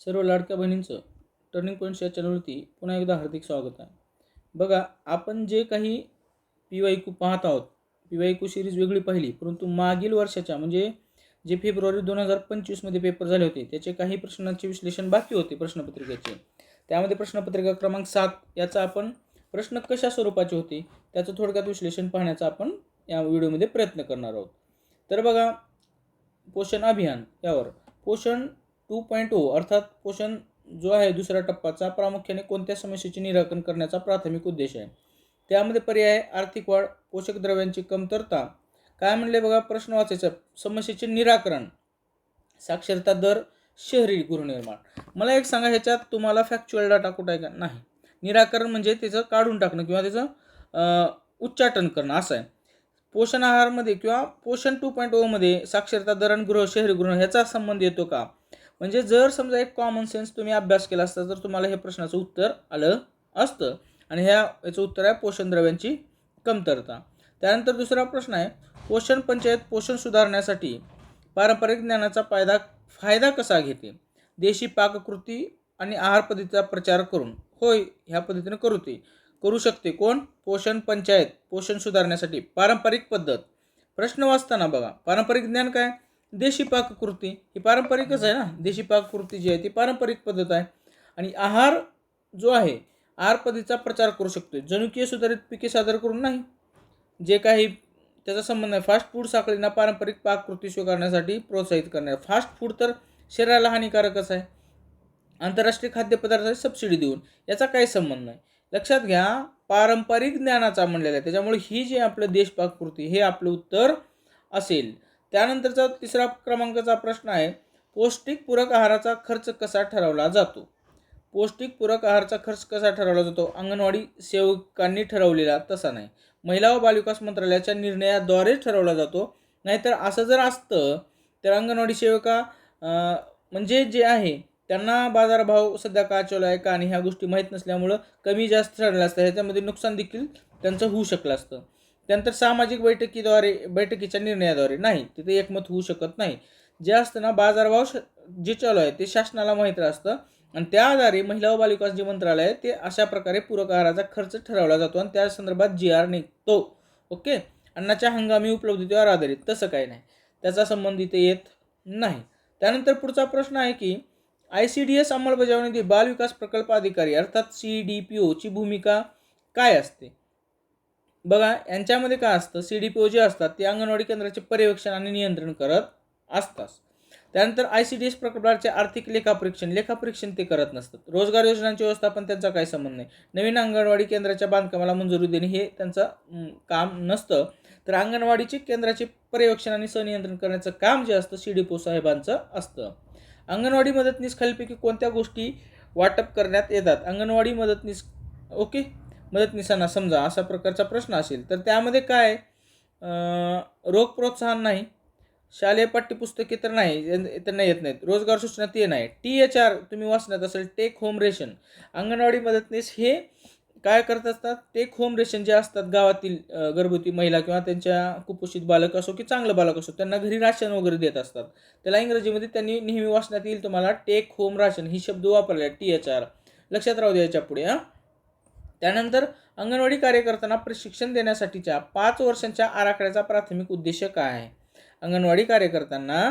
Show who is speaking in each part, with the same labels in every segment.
Speaker 1: सर्व लाडक्या बहिणींचं turning points या चॅनलवरती पुन्हा एकदा हार्दिक स्वागत आहे. बघा आपण जे काही पी वाय कू पाहत आहोत पी वाय कू सिरीज वेगळी पाहिली परंतु मागील वर्षाच्या म्हणजे जे फेब्रुवारी दोन हजार पंचवीसमध्ये पेपर झाले होते त्याचे काही प्रश्नांचे विश्लेषण बाकी होते प्रश्नपत्रिकेचे. त्यामध्ये प्रश्नपत्रिका क्रमांक सात याचा आपण प्रश्न कशा स्वरूपाचे होते त्याचं थोडक्यात विश्लेषण पाहण्याचा आपण या व्हिडिओमध्ये प्रयत्न करणार आहोत. तर बघा पोषण अभियान यावर पोषण टू पॉईंट ओ अर्थात पोषण जो आहे दुसऱ्या टप्पाचा प्रामुख्याने कोणत्या समस्येचे निराकरण करण्याचा प्राथमिक उद्देश आहे. त्यामध्ये पर्याय आर्थिक वाढ पोषक द्रव्यांची कमतरता. काय म्हणले बघा प्रश्न वाचायचा समस्येचे निराकरण. साक्षरता दर शहरी गृहनिर्माण. मला एक सांगा ह्याच्यात तुम्हाला फॅक्च्युअल डाटा कुठं आहे का? नाही. निराकरण म्हणजे त्याचं काढून टाकणं किंवा त्याचं उच्चाटन करणं असं आहे. पोषण आहारमध्ये किंवा पोषण टू पॉईंट ओमध्ये साक्षरता दर आणि गृह शहरी गृह ह्याचा संबंध येतो का? म्हणजे जर समजा एक कॉमन सेन्स तुम्ही अभ्यास केला असता तर तुम्हाला हे प्रश्नाचं उत्तर आलं असतं. आणि ह्या याचं उत्तर आहे पोषण द्रव्यांची कमतरता. त्यानंतर दुसरा प्रश्न आहे पोषण पंचायत पोषण सुधारण्यासाठी पारंपरिक ज्ञानाचा फायदा फायदा कसा घेते? देशी पाककृती आणि आहार पद्धतीचा प्रचार करून. होय ह्या पद्धतीने करू ते. करू शकते कोण? पोषण पंचायत पोषण सुधारण्यासाठी पारंपरिक पद्धत. प्रश्न वाचताना बघा पारंपरिक ज्ञान काय? देशी पाककृती ही पारंपरिकच आहे ना? देशी पाककृती जी आहे ती पारंपरिक पद्धत आहे. आणि आहार जो आहे आहार पद्धतीचा प्रचार करू शकतो जनुकीय सुधारित पिके सादर करून नाही. जे काही त्याचा संबंध आहे फास्ट फूड साखळींना पारंपरिक पाककृती स्वीकारण्यासाठी प्रोत्साहित करणार. फास्ट फूड तर शरीराला हानिकारकच आहे. आंतरराष्ट्रीय खाद्यपदार्थाची सबसिडी देऊन याचा काही संबंध नाही. लक्षात घ्या पारंपरिक ज्ञानाचा म्हणलेला आहे. त्याच्यामुळे ही जी आपलं देश पाककृती हे आपलं उत्तर असेल. त्यानंतरचा तिसरा क्रमांकाचा प्रश्न आहे पौष्टिक पूरक आहाराचा खर्च कसा ठरवला जातो? पौष्टिक पूरक आहाराचा खर्च कसा ठरवला जातो? अंगणवाडी सेवकांनी ठरवलेला तसा नाही. महिला व बालविकास मंत्रालयाच्या निर्णयाद्वारे ठरवला जातो. नाहीतर असं जर असतं तर अंगणवाडी सेविका म्हणजे जे आहे त्यांना बाजारभाव सध्या का चालू आहे का आणि ह्या गोष्टी माहीत नसल्यामुळं कमी जास्त ठरलं असतं. ह्याच्यामध्ये नुकसान देखील त्यांचं होऊ शकलं असतं. त्यानंतर सामाजिक बैठकीद्वारे बैठकीच्या निर्णयाद्वारे. नाही तिथे एकमत होऊ शकत नाही. जे असतं ना बाजारभाव श जे चालू आहे ते शासनाला माहीत असतं. आणि त्या आधारे महिला व बालविकास जे मंत्रालय आहे ते अशा प्रकारे पूरक आहाराचा खर्च ठरवला जातो आणि त्या संदर्भात जी आर निघतो. ओके? अन्नाच्या हंगामी उपलब्धतेवर आधारित. तसं काही नाही. त्याचा संबंध इथे येत नाही. त्यानंतर पुढचा प्रश्न आहे की आय सी डी एस अंमलबजावणी बालविकास प्रकल्प अधिकारी अर्थात सी डी पी ओची भूमिका काय असते? बघा यांच्यामध्ये काय असतं सी डी पी ओ जे असतात ते अंगणवाडी केंद्राचे पर्यवेक्षण आणि नियंत्रण करत असतात. त्यानंतर आय सी डी एस प्रकल्पाचे आर्थिक लेखापरीक्षण लेखापरीक्षण ते करत नसतात. रोजगार योजनांचे व्यवस्थापन त्यांचा काही संबंध नाही. नवीन अंगणवाडी केंद्राच्या बांधकामाला मंजुरी देणे हे त्यांचं काम नसतं. तर अंगणवाडीचे केंद्राचे पर्यवेक्षण आणि सनियंत्रण करण्याचं काम जे असतं सी डी पी ओ साहेबांचं असतं. अंगणवाडी मदतनीस खालीपैकी कोणत्या गोष्टी वाटप करण्यात येतात? अंगणवाडी मदतनीस ओके? मदतनीसांना समजा असा प्रकारचा प्रश्न असेल तर त्यामध्ये काय रोग प्रोत्साहन नाही शालेय पाठ्यपुस्तके तर नाही त्यांना येत नाहीत. रोजगार सूचना ते नाही. टी एच आर तुम्ही वाचण्यात असेल टेक होम रेशन. अंगणवाडी मदतनीस हे काय करत असतात? टेक होम रेशन जे असतात गावातील गर्भवती महिला किंवा त्यांच्या कुपोषित बालक असो की चांगलं बालक असो त्यांना घरी राशन वगैरे देत असतात. त्याला इंग्रजीमध्ये त्यांनी नेहमी वाचण्यात येईल तुम्हाला टेक होम राशन ही शब्द वापरला टी एच आर लक्षात राहू द्या याच्यापुढे हां. त्यानंतर अंगणवाडी कार्यकर्त्यांना प्रशिक्षण देण्यासाठीच्या पाच वर्षांच्या आराखड्याचा प्राथमिक उद्देश काय आहे? अंगणवाडी कार्यकर्त्यांना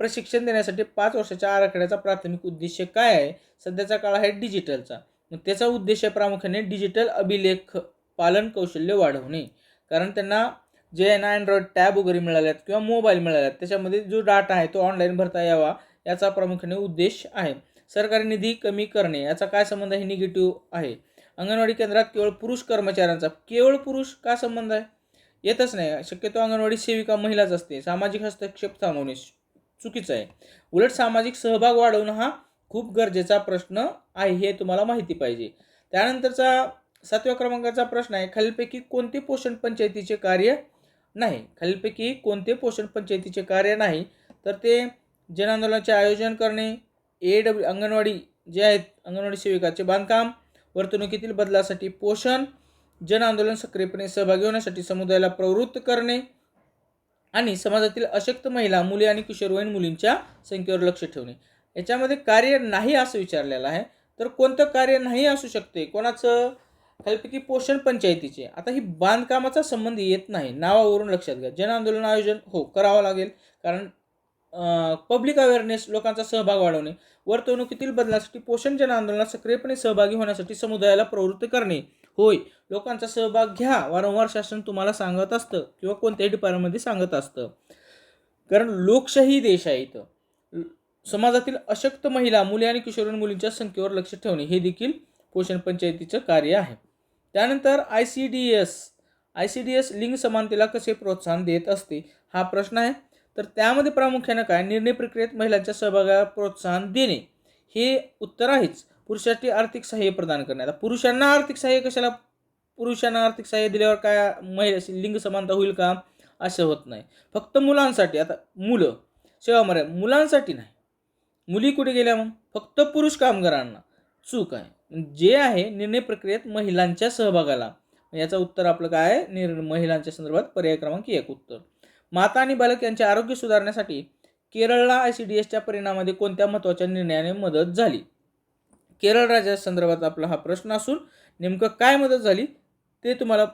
Speaker 1: प्रशिक्षण देण्यासाठी पाच वर्षाच्या आराखड्याचा प्राथमिक उद्देश काय आहे? सध्याचा काळ आहे डिजिटलचा. मग त्याचा उद्देश आहे प्रामुख्याने डिजिटल अभिलेख पालन कौशल्य वाढवणे. कारण त्यांना जे आहे ना अँड्रॉइड टॅब वगैरे मिळाल्यात आहेत किंवा मोबाईल मिळाल्यात आहेत त्याच्यामध्ये जो डाटा आहे तो ऑनलाईन भरता यावा याचा प्रामुख्याने उद्देश आहे. सरकारी निधी कमी करणे याचा काय संबंध आहे? निगेटिव्ह आहे. अंगणवाडी केंद्रात केवळ पुरुष कर्मचाऱ्यांचा केवळ पुरुष का संबंध आहे? येतच नाही. शक्यतो अंगणवाडी सेविका महिलाच असते. सामाजिक हस्तक्षेप थांबवणे चुकीचं आहे. उलट सामाजिक सहभाग वाढवणं हा खूप गरजेचा प्रश्न आहे हे तुम्हाला माहिती पाहिजे. त्यानंतरचा सातव्या क्रमांकाचा प्रश्न आहे खालीलपैकी कोणते पोषण पंचायतीचे कार्य नाही? खालीलपैकी कोणते पोषण पंचायतीचे कार्य नाही? तर ते जन आंदोलनाचे आयोजन करणे ए डब्ल्यू अंगणवाडी जे आहेत अंगणवाडी सेविकाचे बांधकाम वर्तणुकीतील बदलासाठी पोषण जन आंदोलन सक्रियपणे सहभागी होण्यासाठी समुदायाला प्रवृत्त करणे आणि समाजातील अशक्त महिला मुले आणि किशोरवयीन मुलींच्या संख्येवर लक्ष ठेवणे. याच्यामध्ये कार्य नाही असं विचारलेलं आहे. तर कोणतं कार्य नाही असू शकते? कोणाचं? खालीपैकी पोषण पंचायतीचे. आता ही बांधकामाचा संबंध येत नाही. नावावरून लक्षात घ्या. जन आंदोलन आयोजन हो करावं लागेल. कारण पब्लिक अवेअरनेस लोकांचा सहभाग वाढवणे वर्तवणुकीतील बदलासाठी पोषण जन आंदोलनात सक्रियपणे सहभागी होण्यासाठी समुदायाला प्रवृत्त करणे. होय लोकांचा सहभाग घ्या वारंवार शासन तुम्हाला सांगत असतं किंवा कोणत्याही डिपार्टमेंटमध्ये सांगत असतं. कारण लोकशाही देश आहे इथं. समाजातील अशक्त महिला मुले आणि किशोर मुलींच्या संख्येवर लक्ष ठेवणे हे देखील पोषण पंचायतीचं कार्य आहे. त्यानंतर I C D S I C D S लिंग समानतेला कसे प्रोत्साहन देत असते? हा प्रश्न आहे. तर त्यामध्ये प्रामुख्यानं काय? निर्णय प्रक्रियेत महिलांच्या सहभागाला प्रोत्साहन देणे. हे उत्तर आहेच. पुरुषासाठी आर्थिक सहाय्य प्रदान करणे. आता पुरुषांना आर्थिक सहाय्य कशाला? पुरुषांना आर्थिक सहाय्य दिल्यावर काय महिला लिंग समानता होईल का? असं होत नाही. फक्त मुलांसाठी आता मुलं सेवा मर्या मुलांसाठी नाही. मुली कुठे गेल्या मग? फक्त पुरुष कामगारांना. चूक आहे. जे आहे निर्णय प्रक्रियेत महिलांच्या सहभागाला. याचं उत्तर आपलं काय आहे? निर् महिलांच्या संदर्भात पर्याय क्रमांक एक उत्तर. माता आणि बालक यांचे आरोग्य सुधारण्यासाठी केरळला आय सी डी एसच्या परिणामामध्ये कोणत्या महत्त्वाच्या निर्णयाने मदत झाली? केरळ राज्या संदर्भात आपला हा प्रश्न असून नेमकं काय मदत झाली ते तुम्हाला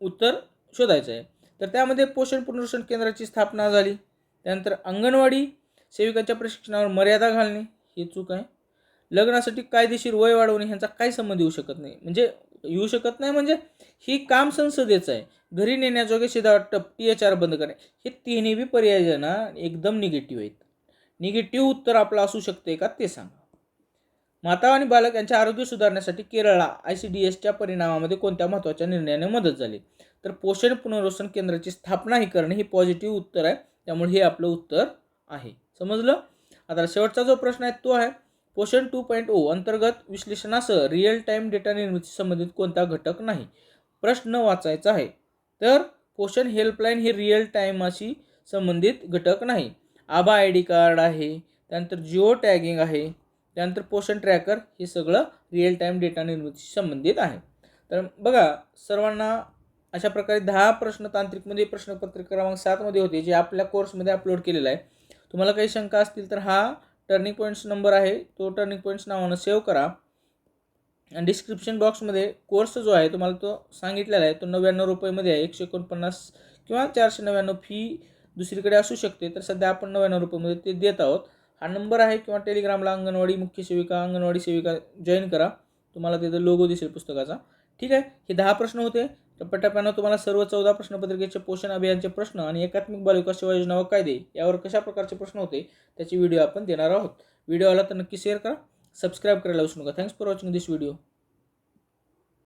Speaker 1: उत्तर शोधायचं आहे. तर त्यामध्ये पोषण पुनर्वसन केंद्राची स्थापना झाली. त्यानंतर अंगणवाडी सेविकांच्या प्रशिक्षणावर मर्यादा घालणे ही चूक आहे. लग्नासाठी कायदेशीर वय वाढवणे ह्यांचा काही संबंध येऊ शकत नाही. म्हणजे येऊ शकत नाही. म्हणजे ही काम संसदेचं आहे. घरी नेण्याजोगे शिधा वाटप टी एच आर बंद करणे. हे तिन्ही बी पर्याय जे ना एकदम निगेटिव्ह आहेत. निगेटिव्ह उत्तर आपलं असू शकते का ते सांगा. माता आणि बालक यांचे आरोग्य सुधारण्यासाठी केरळला आय सी डी एसच्या परिणामामध्ये कोणत्या महत्त्वाच्या निर्णयाने मदत झाली? तर पोषण पुनर्वसन केंद्राची स्थापनाही करणे हे पॉझिटिव्ह उत्तर आहे. त्यामुळे हे आपलं उत्तर आहे. समजलं? आता शेवटचा जो प्रश्न आहे तो आहे पोषण टू पॉईंट ओ अंतर्गत विश्लेषणासह रिअल टाईम डेटा निर्मिती संबंधित कोणता घटक नाही? प्रश्न वाचायचा आहे. तर पोषण हेल्पलाईन हे रिअल टाईमाशी संबंधित घटक नाही. आबा आय डी कार्ड आहे त्यानंतर जिओ टॅगिंग आहे त्यानंतर पोषण ट्रॅकर हे सगळं रिअल टाईम डेटा निर्मितीशी संबंधित आहे. तर बघा सर्वांना अशा प्रकारे दहा प्रश्न तांत्रिकमध्ये प्रश्नपत्र क्रमांक सातमध्ये होते जे आपल्या कोर्समध्ये अपलोड केलेलं आहे. तुम्हाला काही शंका असतील तर हा टर्निंग पॉईंट्स नंबर आहे तो टर्निंग पॉईंट्स नावानं सेव्ह करा. आणि डिस्क्रिप्शन बॉक्समध्ये कोर्स जो आहे तुम्हाला तो सांगितलेला आहे तो नव्याण्णव रुपयेमध्ये आहे एकशे एकोणपन्नास किंवा चारशे नव्याण्णव फी दुसरीकडे असू शकते तर सध्या आपण नव्याण्णव रुपयेमध्ये ते देत आहोत. हा नंबर आहे किंवा टेलिग्रामला अंगणवाडी मुख्य सेविका अंगणवाडी सेविका जॉईन करा. तुम्हाला तिथं लोगो दिसेल पुस्तकाचा. ठीक आहे? हे दहा प्रश्न होते. टप्प्याटप्प्यानं तुम्हाला सर्व चौदा प्रश्नपत्रिकेचे पोषण अभियानचे प्रश्न आणि एकात्मिक बालविकास सेवा योजना व कायदे यावर कशा प्रकारचे प्रश्न होते त्याची व्हिडिओ आपण देणार आहोत. व्हिडिओ आला तर नक्की शेअर करा सबस्क्राईब करायला विसरू नका. Thanks for watching this video